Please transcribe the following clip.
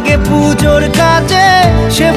লাগে পুজোর কাজে সে